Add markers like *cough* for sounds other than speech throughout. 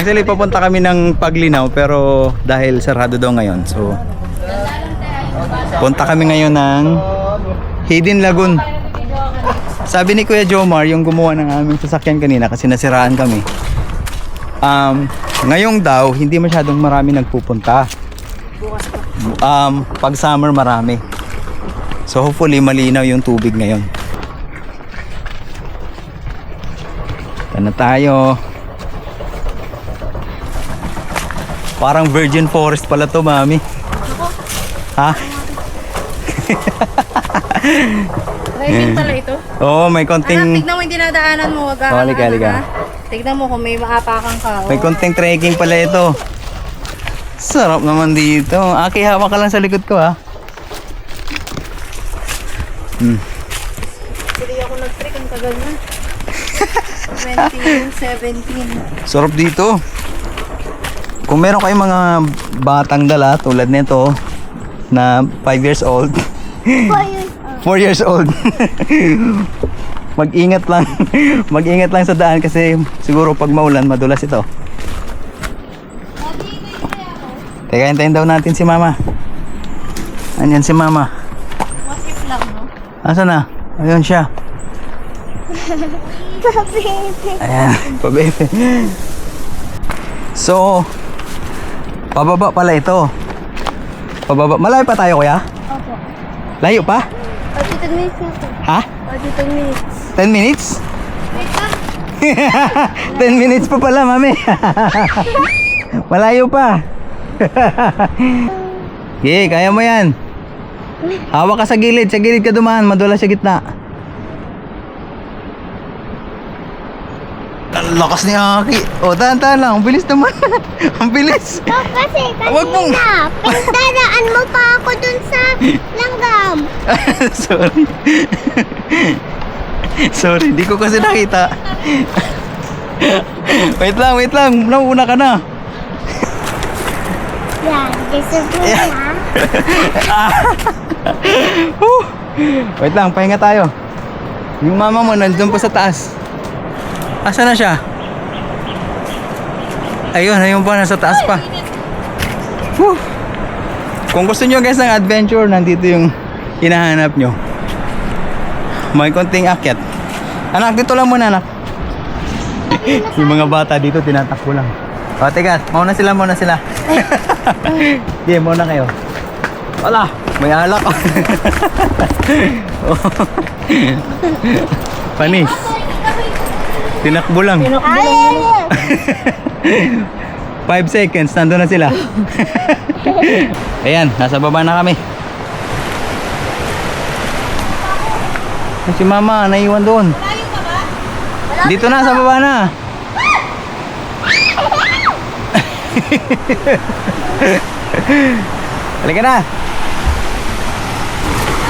Actually, papunta kami ng Paglinaw pero dahil sarado daw ngayon. So, punta kami ngayon ng Hidden Lagoon. Sabi ni Kuya Jomar, yung gumawa ng aming sasakyan kanina kasi nasiraan kami. Um, ngayong daw, hindi masyadong marami nagpupunta. Um, pag summer marami. So hopefully malinaw yung tubig ngayon. Ito na tayo. Parang virgin forest pala to, mami. Ha? Driving pala ito. Oo, may Anak, konting tignan mo yung dinadaanan mo. Wag Oh, halika, halika. Tignan mo kung may maapakan ka. may oh. konting trekking pala ito. Sarap naman dito. Aki, hawak ka lang sa likod ko ha. Hmm. Hindi ako nag-trek. Ang tagal na. *laughs* 2017. Sarap dito. Kung meron kayong mga batang dala tulad nito na 5 years old, 4 years old. *laughs* Mag-ingat lang. *laughs* Mag-ingat lang sa daan kasi siguro pag maulan madulas ito. Teka, hintayin daw natin si mama. Anyan si mama. If lang, no? Asa na? Ayun siya. *laughs* Ayan, pabebe. So, pababa pala ito. Pababa. Malayo pa tayo, kuya? Opo. Layo pa? O, dito minutes na po. Ha? O, dito minutes. 10 minutes? Wait lang. *laughs* 10 minutes pa pala, mami. *laughs* Malayo pa. *laughs* Sige, kaya mo yan. Hawak ka sa gilid. Sa gilid ka dumaan. Madula sa gitna. Ang lakas ni Aki. O, tahan-tahan lang. Ang bilis naman. *laughs* Ang bilis. Oh, kasi Wag mong- kanina, pinagdadaan mo pa ako dun sa langgam. *laughs* Sorry. *laughs* Sorry, di ko kasi nakita. wait lang, wait lang. Nauna ka na. Yan, disappoint ha. Whew. Wait lang, pahinga tayo. Yung mama mo nandun pa sa taas. Asa na siya? Ayun, ayun pa, nasa taas pa. Whew. Kung gusto nyo guys ng adventure, nandito yung hinahanap nyo. May konting akyat. Anak, dito lang muna anak. *laughs* yung mga bata dito, tinatakbo lang. O, teka, mauna sila, mauna sila. *laughs* Hindi, mauna kayo. Wala, may alak. *laughs* Panis. Tinakbo lang. Ay, ay. 5 seconds, nandun na sila. *laughs* Ayan, nasa baba na kami. Si mama, naiwan doon. Dito na, sa baba na. *laughs* Halika na.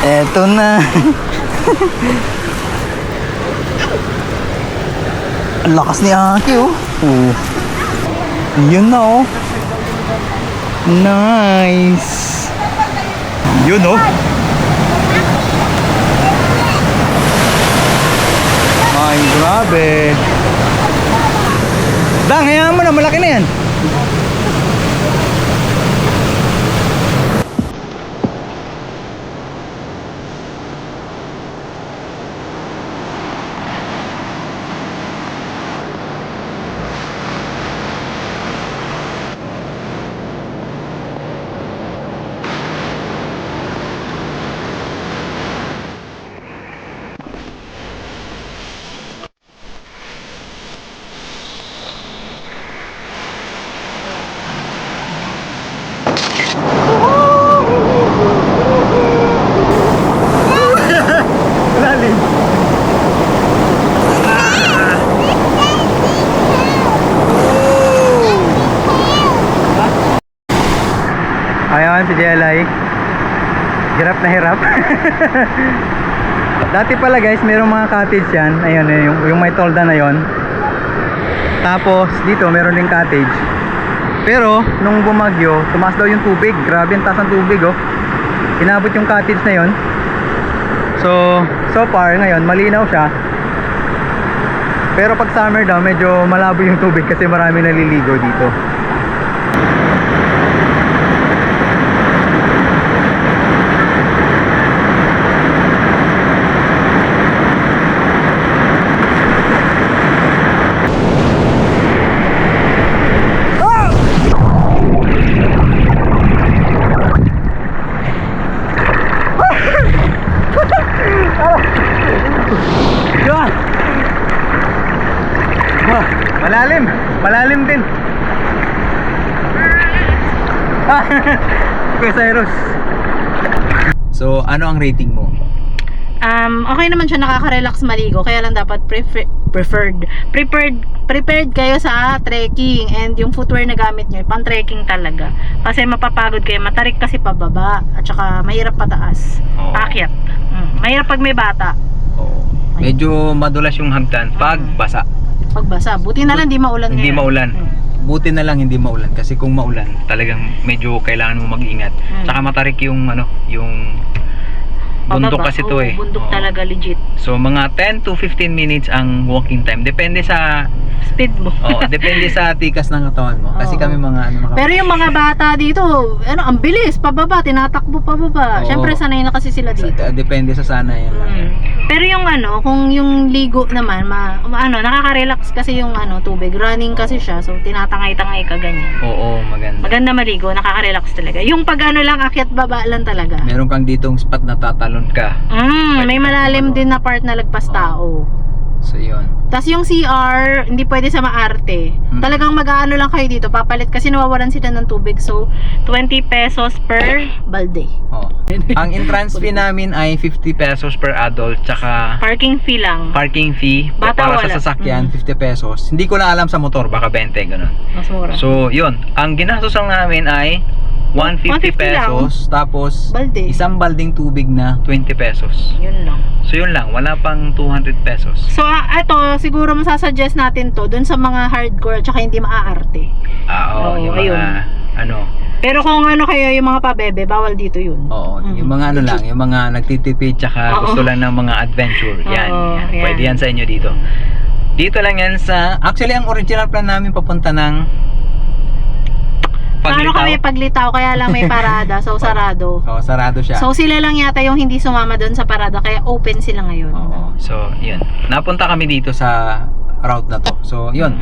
Eto na. *laughs* Ang lakas ni Aki oh. oh. Yun na oh. Nice. Yun oh. Ay, grabe. Dang, hayaan mo na, malaki na yan. Si Jelay. Hirap na hirap. *laughs* Dati pala guys, mayroong mga cottage yan. Ayun, eh, yung, yung may tolda na yon. Tapos dito meron ding cottage. Pero nung bumagyo, tumaas daw yung tubig. Grabe ang taas ng tubig oh. Inabot yung cottage na yon. So, so far ngayon malinaw siya. Pero pag summer daw, medyo malabo yung tubig kasi marami naliligo dito. Yun! Wah, malalim. Malalim din. Ah, *laughs* Kuya Cyrus. So, ano ang rating mo? Um, okay naman siya nakaka-relax maligo, kaya lang dapat prefer- preferred. Prepared prepared kayo sa trekking and yung footwear na gamit nyo, pang trekking talaga. Kasi mapapagod kayo, matarik kasi pababa at saka mahirap pataas. Oo. Akyat. Mm, mahirap pag may bata. Oo. Medyo madulas yung hagdan pag basa. Pagbasa. Buti na lang hindi maulan Hindi ngayon. maulan. Mm. Buti na lang hindi maulan kasi kung maulan, talagang medyo kailangan mo mag-ingat. Mm. Saka matarik yung ano, yung bundok kasi to eh. Bundok Oo. talaga legit. So mga 10 to 15 minutes ang walking time. Depende sa Speed mo. oh, *laughs* depende sa tikas ng katawan mo. Kasi Oo. kami mga ano mga Pero yung mga bata dito, ano, ang bilis, pababa, tinatakbo pababa. Oo. Siyempre sanay na kasi sila sa- dito. depende sa sana yan. Mm. Pero yung ano, kung yung ligo naman, ma, ma- ano, nakaka-relax kasi yung ano, tubig. Running kasi siya, so tinatangay-tangay ka ganyan. Oo, maganda. Maganda maligo, nakaka-relax talaga. Yung pag ano lang, akyat baba lang talaga. Meron kang ditong spot na tatalon ka. Mm, may malalim din na part na lagpas tao. So yun. Tapos yung CR, hindi pwede sa maarte. Mm. Talagang mag-ano lang kayo dito, papalit kasi nawawalan sila ng tubig. So, 20 pesos per balde. Oh. ang entrance fee namin ay 50 pesos per adult tsaka Parking fee lang. parking fee Bata para wala. sa sasakyan 50 pesos. Hindi ko lang alam sa motor baka 20 ganun. Mas mura. So, yun. Ang ginastos lang namin ay 150 150 lang. pesos tapos Balde. isang balding tubig na 20 pesos. Yun lang. So yun lang, wala pang 200 pesos. So, ah, ito, siguro masasuggest natin to dun sa mga hardcore at hindi maaarte. Ah, oo, Oo, yung mga ano, Pero kung ano kayo yung mga pabebe, bawal dito yun. oo, Mm. yung mga ano lang, yung mga nagtitipid tsaka Oo. gusto lang ng mga adventure. Yan, Oo, yan. yan. Pwede yan sa inyo dito. Dito lang yan sa, actually ang original plan namin papunta ng Paano Paglitaw. kami paglitaw, kaya lang may parada, so *laughs* sarado. Oo, sarado siya. So sila lang yata yung hindi sumama doon sa parada, kaya open sila ngayon. Oo. So, yun. Napunta kami dito sa route na to. So, yun.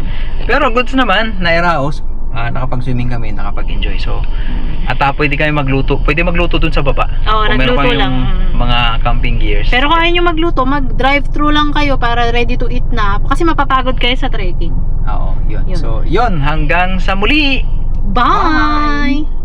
Pero goods naman, nairaos. Ah, nakapag-swimming kami, nakapag-enjoy. So, at ah, pwede kami magluto. Pwede magluto dun sa baba. Oo, Kung meron nagluto kayong lang. mga camping gears. Pero kung ayaw nyo magluto, mag-drive-thru lang kayo para ready to eat na. Kasi mapapagod kayo sa trekking. Oo, yun. Yun. So, yun. Hanggang sa muli! Bye. Bye.